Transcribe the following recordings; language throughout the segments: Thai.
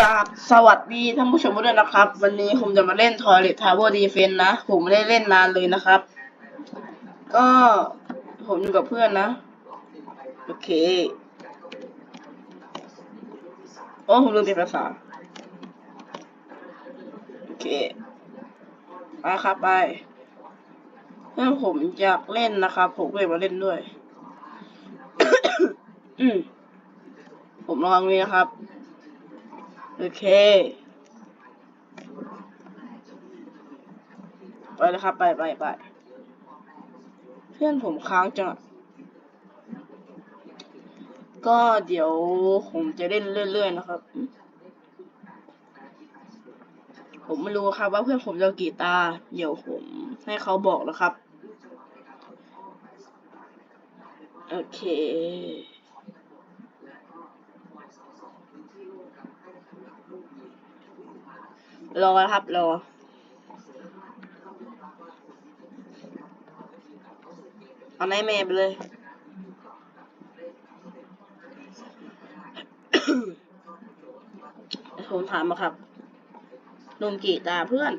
กราบสวัสดีท่านผู้ชมทุกท่านะครับ วันนี้ผมจะมาเล่น Toilet Tower Defense นะ ผมไม่ได้เล่นนานเลยนะครับ ก็ผมอยู่กับเพื่อนนะ โอเค โอ้ ผมลืมเปลี่ยนภาษา โอเคไปครับไปเพื่อนผมอยากเล่นนะครับ ผมก็เลยมาเล่นด้วย อืม ผมลองนี้นะครับ โอเค ไปเลยครับ ไปไปไปเพื่อนผมค้างจังก็เดี๋ยวผมจะเล่นเรื่อย ๆ นะครับ ผมไม่รู้ครับว่าเพื่อนผมจะกี่ตา เดี๋ยวผมให้เขาบอกนะครับ โอเค รอครับรอเอาไนแมร์ไปเลยผมถามมาครับนมกีตาเพื่อน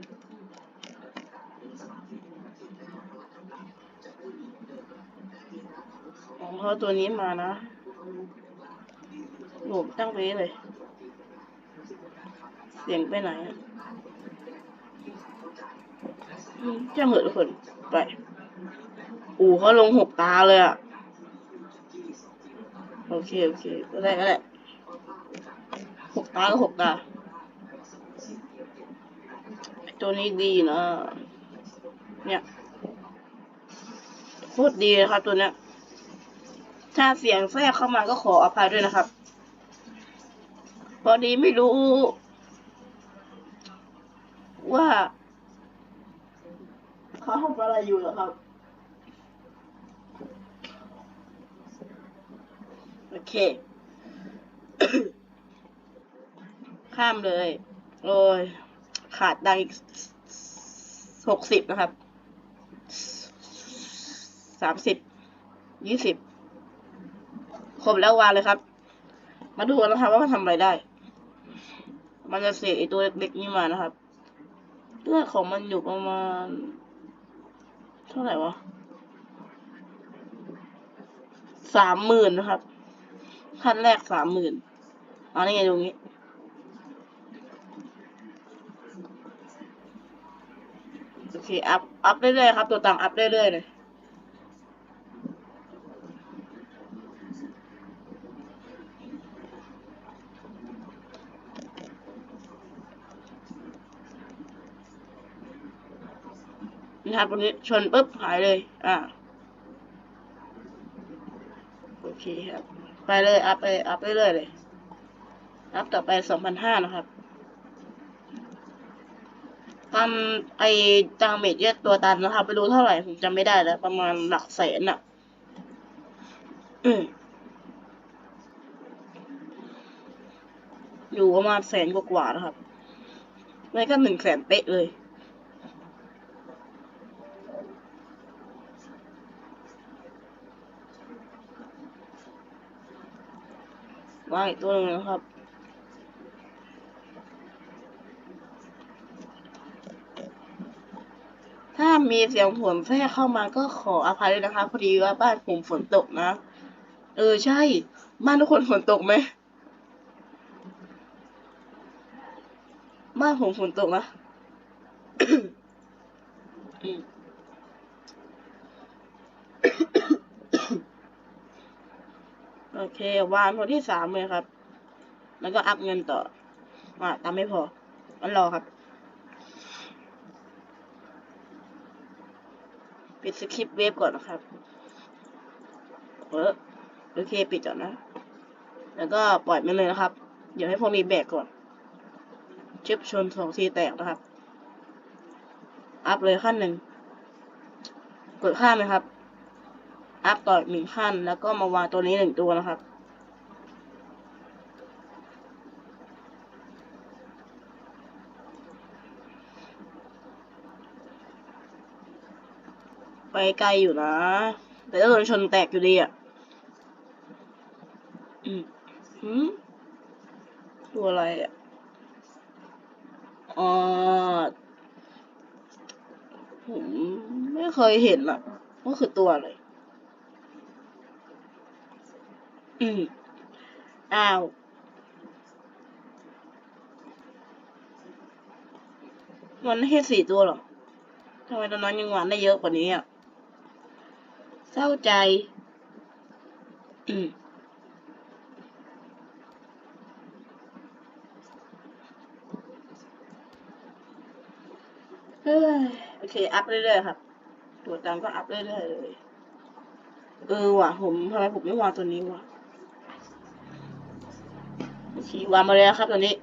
ของเขาตัวนี้มานะหนูตั้งไว้เลย เสียงไปไหนอะ จ้างเหอะทุกคน ไป อู๋เขาลงหกตาเลยอะโอเค โอเค ก็ได้ก็ได้หกตาก็หกตา ตัวนี้ดีนะ เนี่ยโคตรดีนะครับตัวเนี้ย ถ้าเสียงแทรกเข้ามาก็ขออภัยด้วยนะครับ พอดีไม่รู้ว่า เขาทำอะไรอยู่เหรอครับ โอเค ข้ามเลย โอ้ย ขาดดังอีกหกสิบนะครับ สามสิบ ยี่สิบ ครบแล้ววางเลยครับ มาดูกันนะครับว่ามันทำอะไรได้ มันจะเสกไอตัวเล็กๆนี่มานะครับ เลือดของมันอยู่ประมาณ เท่าไหร่วะสามหมื่นนะครับขั้นแรกสามหมื่นเอานี่ไงตรงนี้ โอเค อัพ อัพเรื่อยๆครับ ตัวต่างอัพเรื่อยๆเลย นะครับวันนี้ชนปุ๊บหายเลย อ่าโอเคครับ ไปเลยอัพไปอัพเรื่อยๆเลยอัพต่อไปสองพันห้านะครับตามไอจางเมจเยอะตัวตันนะครับ ไปรู้เท่าไหร่ ผมจำไม่ได้แล้ว ประมาณหลักแสนอะอืมอยู่ประมาณแสนกว่าๆนะครับ ไม่ก็หนึ่งแสนเป๊ะเลย ว่าอีกตัวหนึ่งนะครับ ถ้ามีเสียงฝนแทรกเข้ามาก็ขออภัยด้วยนะคะพอดีว่าบ้านผมฝนตกนะ เออใช่ บ้านทุกคนฝนตกไหมบ้านผมฝนตกนะ อืม โอเควางคนที่สามเลยครับ แล้วก็อัพเงินต่ออ่าตามไม่พอมันรอครับ ปิดสคริปต์เวฟก่อนนะครับเออโอเคปิดก่อนนะ แล้วก็ปล่อยมันเลยนะครับ เดี๋ยวให้พวกมีแบกก่อนชิบชนสองทีแตกนะครับ อัพเลยขั้นหนึ่งกดข้ามนะครับ อัพต่ออีกหนึ่งขั้น แล้วก็มาวางตัวนี้หนึ่งตัวนะครับ ไปไกลอยู่นะ แต่ถ้าโดนชนแตกอยู่ดีอะ อืมหืมตัวอะไรอะอ๋อผมไม่เคยเห็นอะว่าคือตัวอะไร อืมอ้าว มันไม่แค่สี่ตัวหรอทำไมตอนนั้นยังหวานได้เยอะกว่านี้อะ เศร้าใจ อืมเฮ้ยโอเค อัพเรื่อยๆครับ ตัวตังก็อัพเรื่อยๆเลย เออว่ะ ผมทำไมผมไม่วางตัวนี้วะ โอเความาเลยนะครับตัวนี้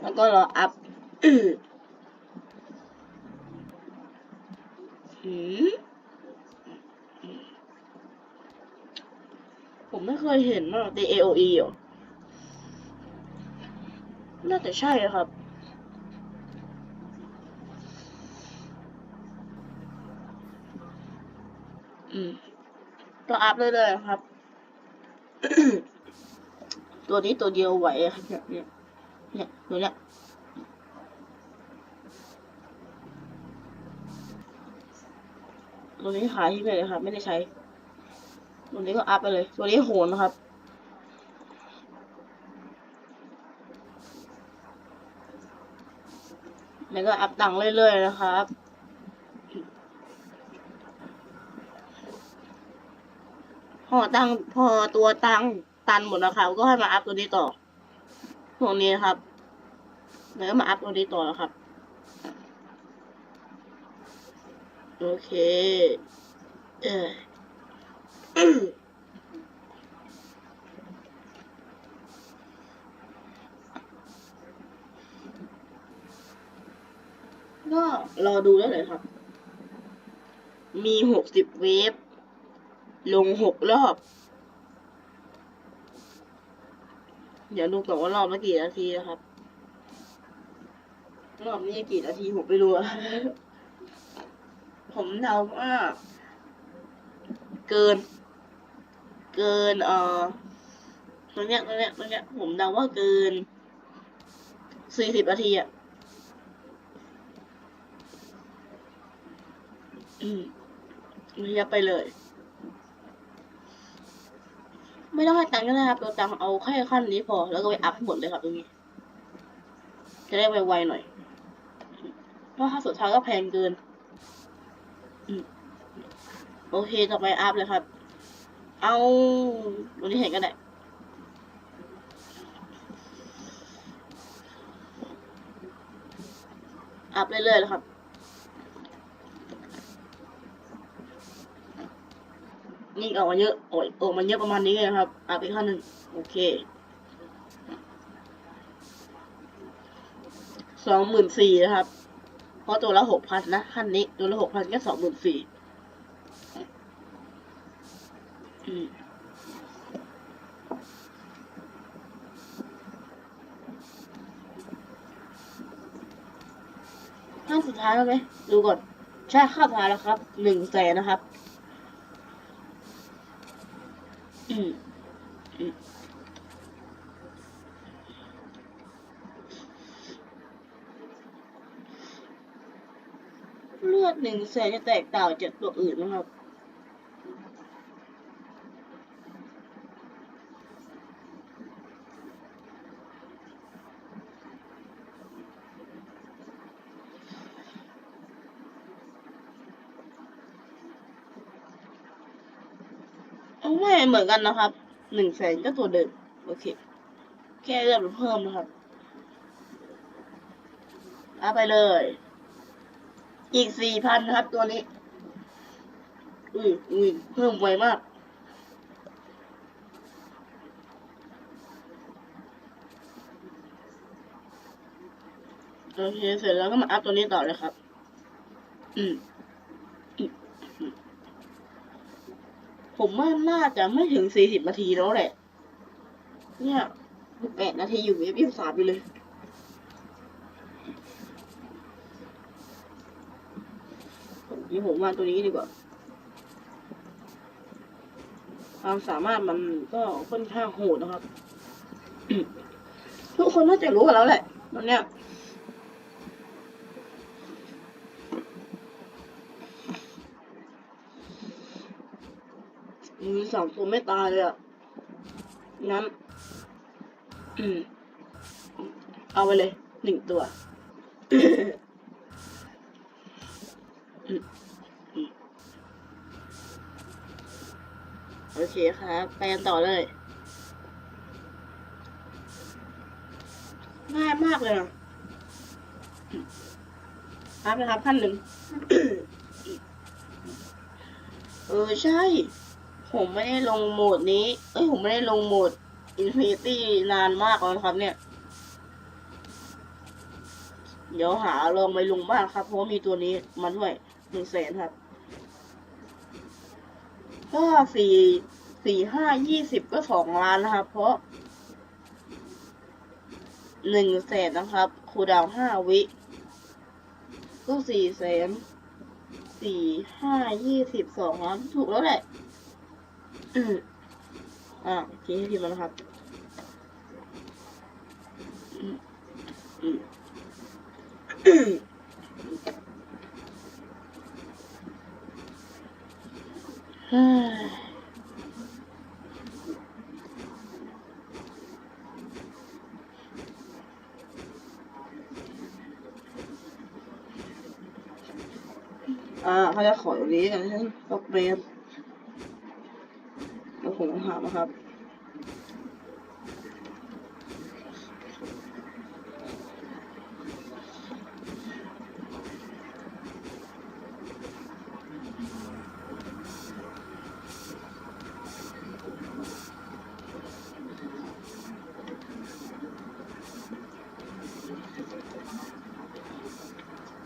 แล้วก็รออัพอืผมไม่เคยเห็นว่าตี AOE หรอ น่าจะใช่ครับอืมก็อัพเรื่อยๆครับ ตัวนี้ตัวเดียวไหวอะครับเนี่ยเนี่ยเนี่ยตัวเนี้ยตัวนี้ขายที่ไหนเลยครับไม่ได้ใช้ ตัวนี้ก็อัพไปเลย ตัวนี้โหนนะครับแล้วก็อัพตังค์เรื่อยๆนะครับ พอตังค์พอตัวตังค์ ตันหมดนะครับ ก็ให้มาอัพตัวนี้ต่อพวกนี้ครับแล้วก็มาอัพตัวนี้ต่อแล้วครับ โอเค เออก็รอดูได้เลยครับ มีหกสิบเวฟ ลงหกรอบ เดี๋ยวดูก่อนว่ารอบละกี่นาทีนะครับ รอบนี้กี่นาทีผมไม่รู้ผมเดาว่าเกิน เกิน เอ่อตัวเนี้ยตัวเนี้ยตัวเนี้ยผมเดาว่าเกินสี่สิบนาทีอะอืมเรียบไปเลย ไม่ต้องให้ตังค์ก็ได้ครับตัวตังค์เอาแค่ขั้นนี้พอ แล้วก็ไปอัพให้หมดเลยครับตรงนี้ จะได้ไวๆหน่อย เพราะค่าสุดท้ายก็แพงเกินโอเคต่อไปอัพเลยครับ เอาตรงนี้เห็นกันได้อัพเรื่อยๆแล้วครับ นี่ออกมาเยอะโอ้ยออกมาเยอะประมาณนี้เลยนะครับอัพอีกขั้นหนึ่งโอเคสองหมื่นสี่นะครับ เพราะตัวละหกพันนะขั้นนี้ตัวละหกพันก็สองหมื่นสี่ขั้นสุดท้ายแล้วไหมดูก่อน ใช่ขั้นสุดท้ายแล้วครับหนึ่งแสนนะครับ อืมอืม เลือดหนึ่งแสนจะแตกต่างจากตัวอื่นนะครับ ไม่ เหมือนกันนะครับหนึ่งแสนก็ตัวเดิมโอเค แค่เลือดมันเพิ่มนะครับเอาไปเลย อีกสี่พันนะครับตัวนี้ อุ้ยอุ้ยเพิ่มไวมาก โอเค เสร็จแล้วก็มาอัพตัวนี้ต่อเลยครับ อืมอืมอืม ผมว่าน่าจะไม่ถึงสี่สิบนาทีแล้วแหละ เนี่ยแปดนาทีอยู่เอฟยี่สามไปเลย นี่ผมวางตัวนี้ดีกว่า ความสามารถมันก็ค่อนข้างโหดนะครับ ทุกคนน่าจะรู้กันแล้วแหละตอนเนี้ย มี สองตัวไม่ตายเลยอะงั้น อืม เอาไปเลยหนึ่งตัว โอเคครับไปกันต่อเลย ง่ายมากเลยนะครับนะครับขั้นหนึ่ง เออ ใช่ ผมไม่ได้ลงโหมดนี้ เอ้ย ผมไม่ได้ลงโหมด Infinity นานมากแล้วนะครับ เนี่ย เดี๋ยวหาลองไปลงบ้างครับ เพราะมีตัวนี้มาด้วยหนึ่งแสนครับ ก็สี่สี่ห้ายี่สิบก็สองล้านนะครับ เพราะหนึ่งแสนนะครับ คูดาวห้าวิ ก็สี่แสนสี่ห้ายี่สิบสองล้านถูกแล้วแหละ อืมอ่าทีให้พิมพ์มานะครับอืมอืมเอ้ยอ่าเขาจะขออย่างนี้กันฉันตกเบน ผมต้องถามนะครับ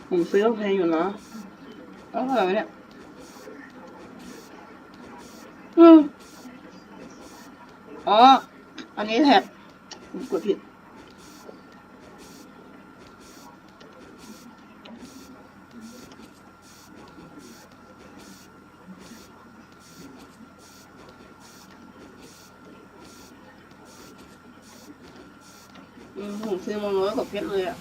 ผมซื้อแพงอยู่นะแล้วเท่าไหร่เนี่ย นี้แท็บผมกดผิดผมซื้อมาน้อยกว่าเพชรเลยอะ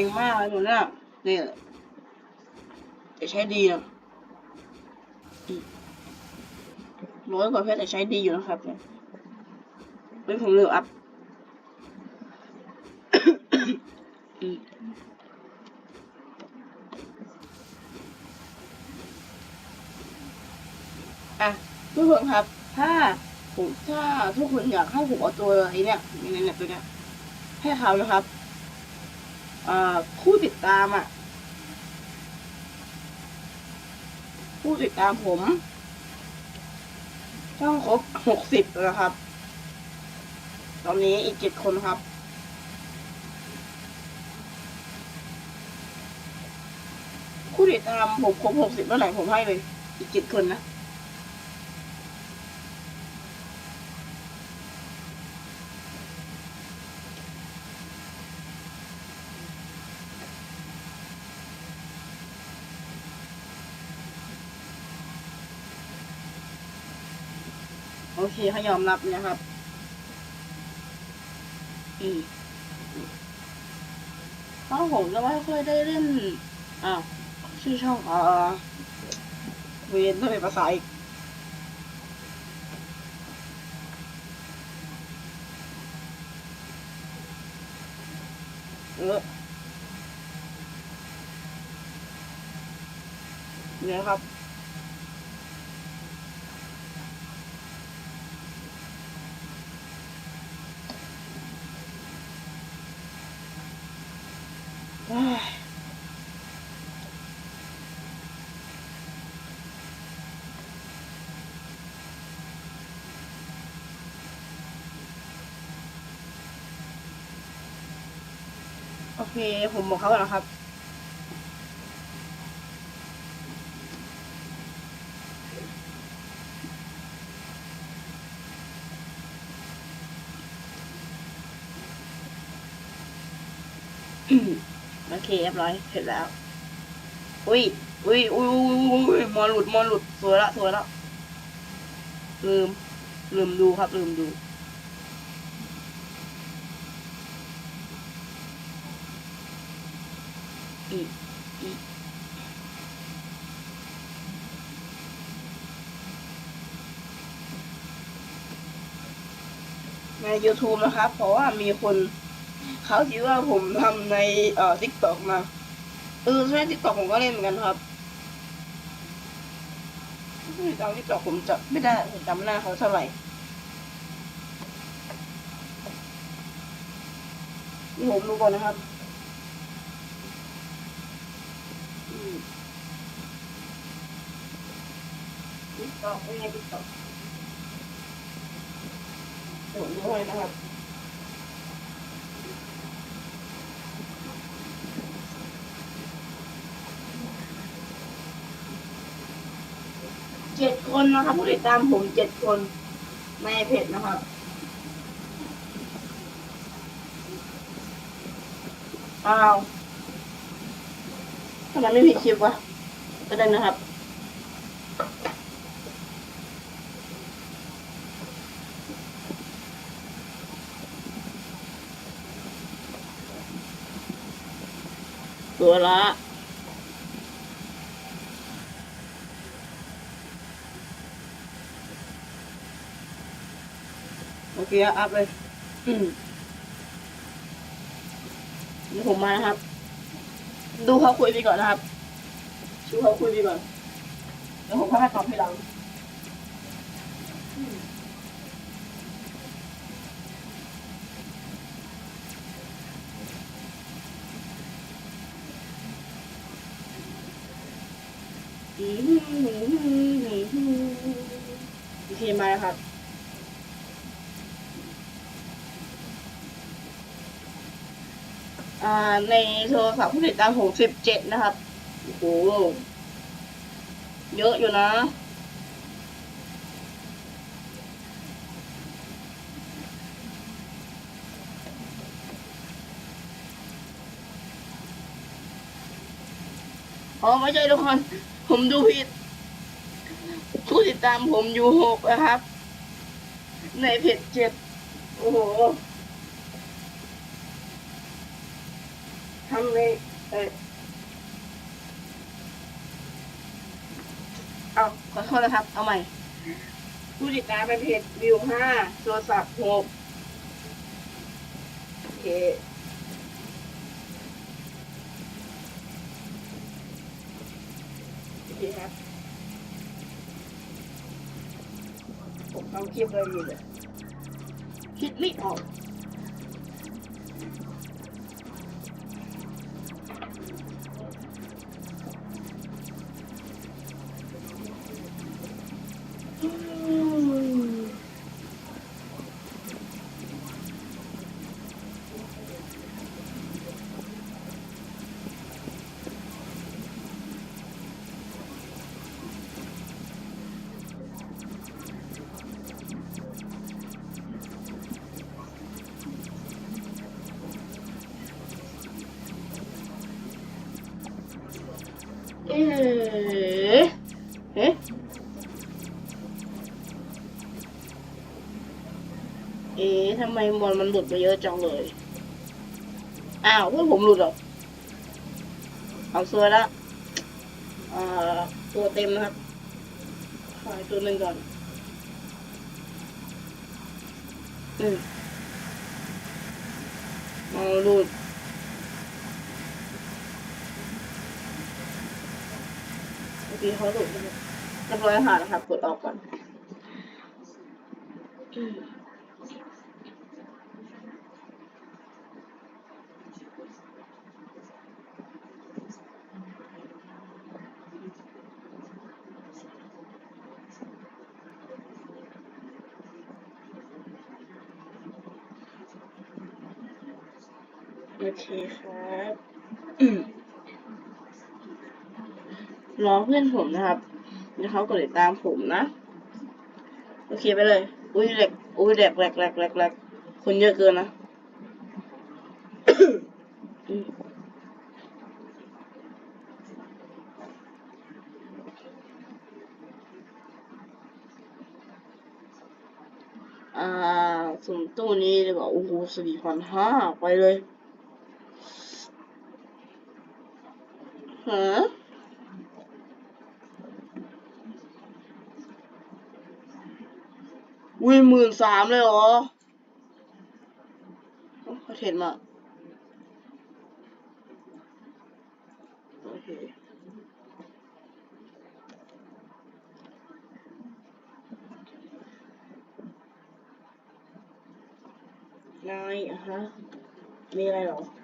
งมากเลยหนูเนี่ยนี่แต่ใช้ดีนะร้อยกว่าเพชรแต่ใช้ดีอยู่นะครับเนี่ยเฮ้ยผมลืมอัพอะทุกคนครับ ถ้าผมถ้าทุกคนอยากให้ผมเอาตัวอะไอ้เนี่ยเนี่เนี่ยตัวเนี้ยให้เขานะครับ ผู้ติดตามอะ ผู้ติดตามผมต้องครบหกสิบนะครับ ตอนนี้อีกเจ็ดคนครับ ผู้ติดตามผมครบหกสิบเมื่อไหร่ผมให้เลย อีกเจ็ดคนนะ เคเขายอมรับนะครับอืมเพราะผมจะไม่ค่อยได้เล่นอ้าวชื่อช่องเอ่อเวนต้องเป็นภาษาอีกเออเนี่ยครับ ผมของเขาแล้วครับ โอเคเรียบร้อยเสร็จแล้ว อุ้ยอุ้ยอุ้ยอุ้ยมอหลุดมอหลุดสวยละสวยละลืม ลืมดูครับ ลืมดู อีกอีกใน YouTube นะครับ เพราะว่ามีคนเขาคิดว่าผมทำในเอ่อ TikTok มาเออใช่ TikTok ผมก็เล่นเหมือนกันครับตาม TikTok ผมจะไม่ได้ผมจำหน้าเขาเท่าไหร่นี่ผมดูก่อนนะครับ ติ๊กตอกไม่ใช่ติ๊กตอกผมดูให้นะครับเจ็ดคนนะครับผู้ติดตามผมเจ็ดคนในเพจนะครับอ้าวทำไมไม่ผิดคลิปวะก็ได้นะครับ วละโอเคอัพเลยอืมเดี๋ยวผมมานะครับ ดูเขาคุยไปก่อนนะครับ ดูเขาคุยไปก่อนเดี๋ยวผมค่อยตอบทีหลัง อืมโอเคมาครับ อ่า ในโทรศัพท์ผู้ติดตามผมสิบเจ็ดนะครับ โอ้โห เยอะอยู่นะอ๋อไม่ใช่ทุกคน ผมดูผิด ผู้ติดตามผมอยู่หกนะครับ ในเพจเจ็ดโอ้โหทำเลยเออเอาขอโทษนะครับ เอาใหม่ ผู้ติดตามเป็นเพจวิวห้าโทรศัพท์หกโอเค โอเคครับ ผมทำคลิปเลยดีเลยคิดไม่ออก มบอลมันหลุดไปเยอะจังเลย อ้าวเพื่อนผมหลุดเหรอเอาซวยละอ่าตัวเต็มนะครับขายตัวหนึ่งก่อนอืมเอาหลุดเมื่อกี้เขาหลุดนะรบเรียบร้อยหานะครับกดออกก่อน คครับรอเพื่อนผมนะครับเดี๋ยวเขากดติดตามผมนะ โอเคไปเลย อุ้ยแหลกอุ้ยแหลกแหลกแหลกแหลกแหลกคนเยอะเกินนะอ่าสุ่มตู้นี้ดีกว่าโอ้โหสี่พันห้าไปเลย ฮะวิหมื่นสามเลยเหรอเขาเห็นมาโอเคนายอะฮะ มีอะไรหรอ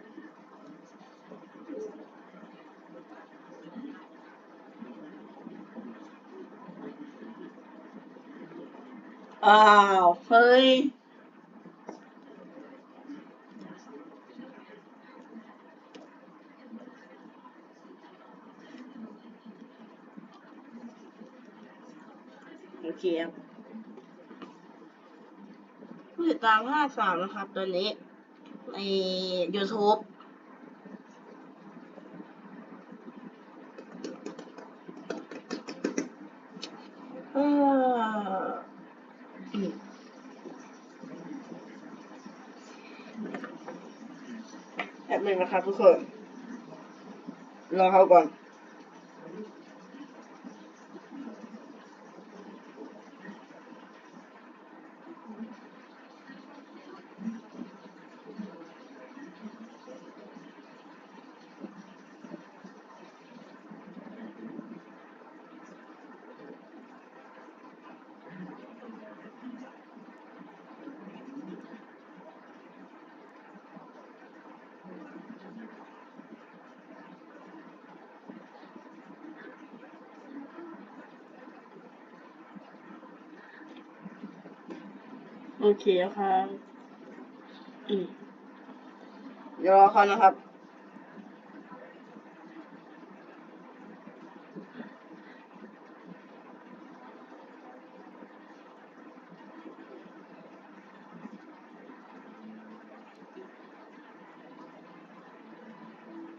อ้าวเฮ้ยโอเคครับผู้ติดตามห้าสามนะครับ ตอนนี้ ใน YouTube เอ่ออืมแป๊บหนึงนะครับทุกคน รอเขาก่อน โอเคครับอืมเดี๋ยวรอเขานะครับ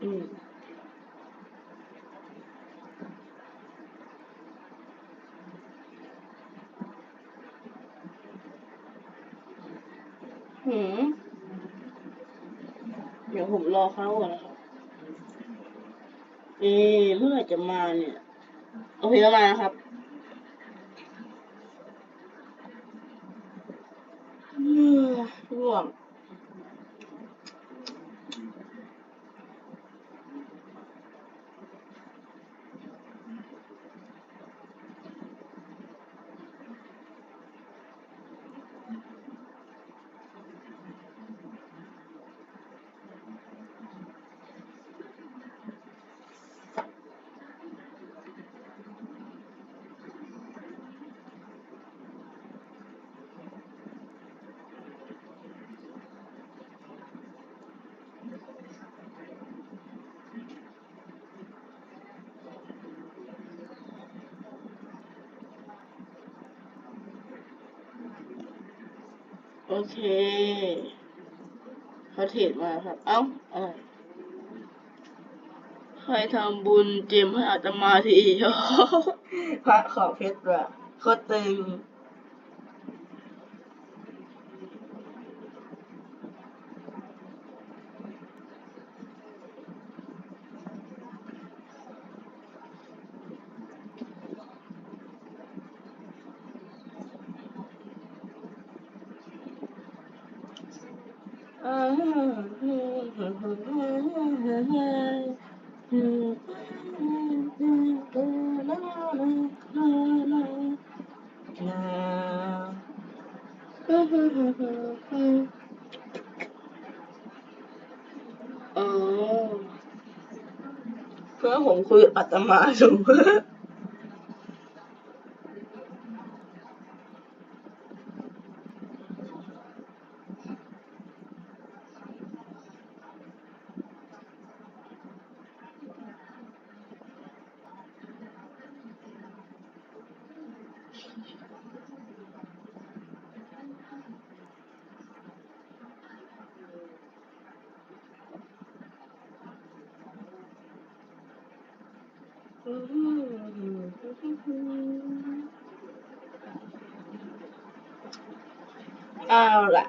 อืม หืม เดี๋ยวผม รอเขาก่อนนะครับเอ๊เมื่อไหร่จะมาเนี่ย โอเคแล้วมานะครับเมื่อร่วง โอเคเขาเทรดมาครับ เอ้าอะไรใครทำบุญเจมให้อาตมาทีพระขอเพชรอะโคตรตึง เพื่อผมคุยกับอาตมาสม อ เอาล่ะ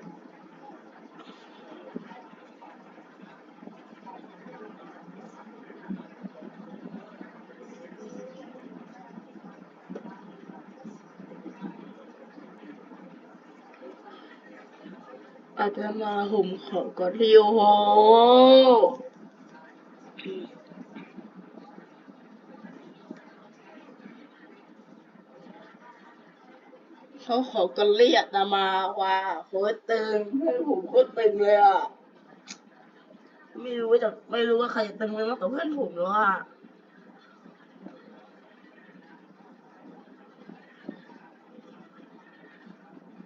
อาจจะมาห่มเขาก่อนที่โอ้โหเขาขอกันเรียกนะมาว่าโคตรตึงให้ผมโคตรตึงเลยอะ ไม่รู้ว่าจะไม่รู้ว่าใครจะตึงเลยมากกว่าเพื่อนผมแล้วอะ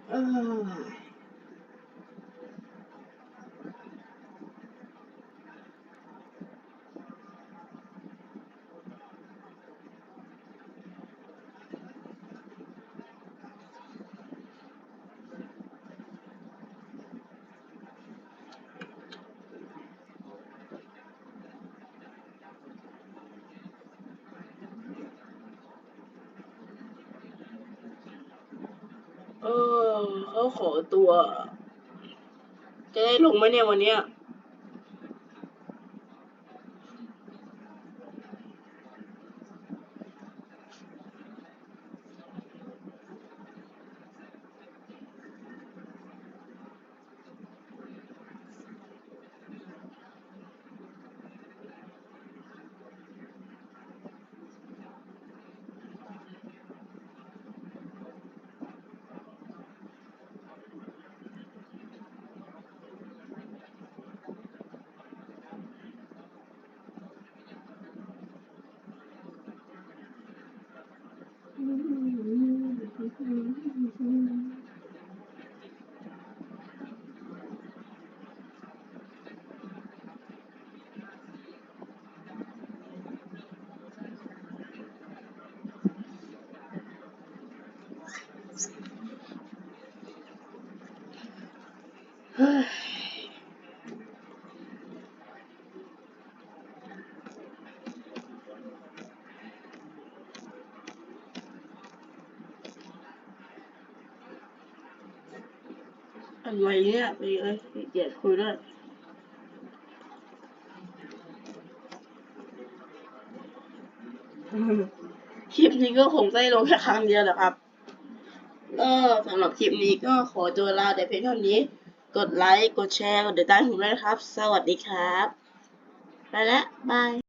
เอ้ย เออ เขาขอตัว จะได้ลงไหมเนี่ยวันเนี้ย อะไรเนี่ยไปเลยเกียดคุยด้วยคลิปนี้ก็คงได้ลงแค่ครั้งเดียวแหละครับก็สำหรับคลิปนี้ก็ขอตัวลาแต่เพียงเท่านี้ กดไลค์ กดแชร์ กดติดตามผมด้วยนะครับ สวัสดีครับ ไปแล้วบาย